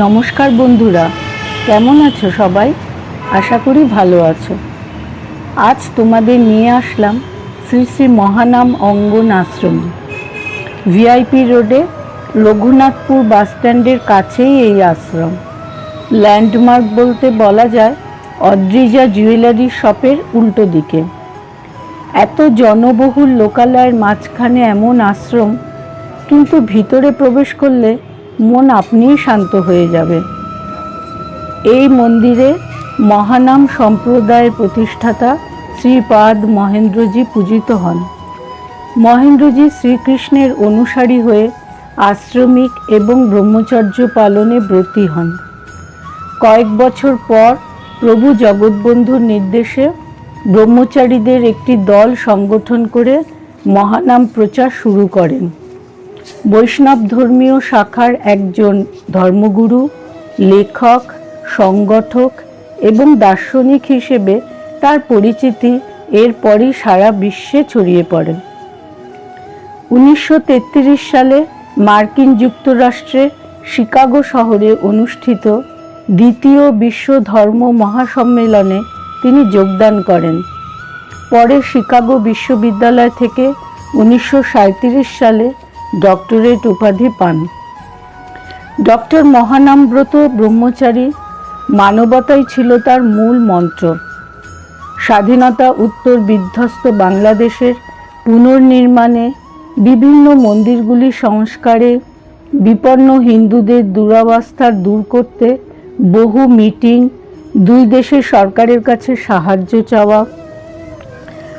নমস্কার বন্ধুরা, কেমন আছো সবাই? আশা করি ভালো আছো। আজ তোমাদের নিয়ে আসলাম শ্রী শ্রী মহানাম অঙ্গন আশ্রম। ভিআইপি রোডে রঘুনাথপুর বাসস্ট্যান্ডের কাছেই এই আশ্রম। ল্যান্ডমার্ক বলতে বলা যায় অদ্রিজা জুয়েলারি শপের উল্টো দিকে। এত জনবহুল লোকালয়ের মাঝখানে এমন আশ্রম, কিন্তু ভিতরে প্রবেশ করলে মন আপনিই শান্ত হয়ে যাবে। এই মন্দিরে মহানাম সম্প্রদায়ের প্রতিষ্ঠাতা শ্রীপাদ মহেন্দ্রজি পূজিত হন। মহেন্দ্রজি শ্রীকৃষ্ণের অনুসারী হয়ে আশ্রমিক এবং ব্রহ্মচর্য পালনে ব্রতী হন। কয়েক বছর পর প্রভু জগৎবন্ধুর নির্দেশে ব্রহ্মচারীদের একটি দল সংগঠন করে মহানাম প্রচার শুরু করেন। বৈষ্ণব ধর্মীয় শাখার একজন ধর্মগুরু, লেখক, সংগঠক এবং দার্শনিক হিসেবে তার পরিচিতি এরপরই সারা বিশ্বে ছড়িয়ে পড়ে। উনিশশো তেত্রিশ সালে মার্কিন যুক্তরাষ্ট্রে শিকাগো শহরে অনুষ্ঠিত দ্বিতীয় বিশ্ব ধর্ম মহাসম্মেলনে তিনি যোগদান করেন। পরে শিকাগো বিশ্ববিদ্যালয় থেকে উনিশশো সাঁইত্রিশ সালে ডক্টরেট উপাধি পান। ডক্টর মহানামব্রত ব্রহ্মচারী, মানবতাই ছিল তার মূল মন্ত্র। স্বাধীনতা উত্তর বিধ্বস্ত বাংলাদেশের পুনর্নির্মাণে বিভিন্ন মন্দিরগুলি সংস্কারে বিপন্ন হিন্দুদের দুরবস্থা দূর করতে বহু মিটিং দুই দেশের সরকারের কাছে সাহায্য চাওয়া,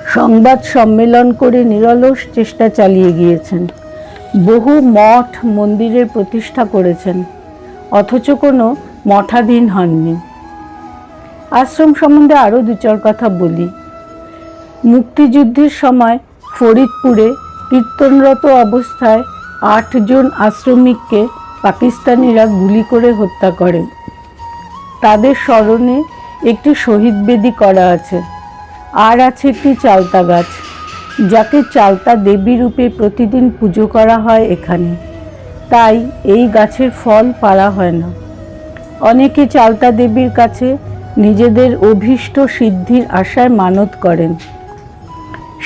সংবাদ সম্মেলন করে নিরলস চেষ্টা চালিয়ে গিয়েছেন। বহু মঠ মন্দিরের প্রতিষ্ঠা করেছেন, অথচ কোনো মঠাধীন হননি। আশ্রম সম্বন্ধে আরও দু চার কথা বলি। মুক্তিযুদ্ধের সময় ফরিদপুরে কীর্তনরত অবস্থায় আটজন আশ্রমিককে পাকিস্তানিরা গুলি করে হত্যা করে। তাদের স্মরণে একটি শহীদ বেদি করা আছে। আর আছে একটি চালতা গাছ। যাকে চালতা দেবী রূপে প্রতিদিন পুজো করা হয় এখানে। তাই এই গাছের ফল পাড়া হয় না। অনেকে চালতা দেবীর কাছে নিজেদের অভীষ্ট সিদ্ধির আশায় মানত করেন।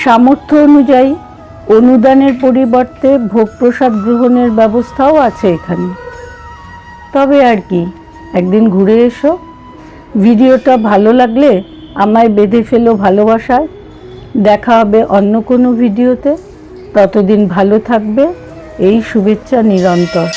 সামর্থ্য অনুযায়ী অনুদানের পরিবর্তে ভোগ প্রসাদ গ্রহণের ব্যবস্থাও আছে এখানে। তবে আর কি, একদিন ঘুরে এসো। ভিডিওটা ভালো লাগলে আমায় বেঁধে ফেলো ভালোবাসায়। দেখা হবে অন্য কোনো ভিডিওতে। ততদিন ভালো থাকবে। এই শুভেচ্ছা নিরন্তর।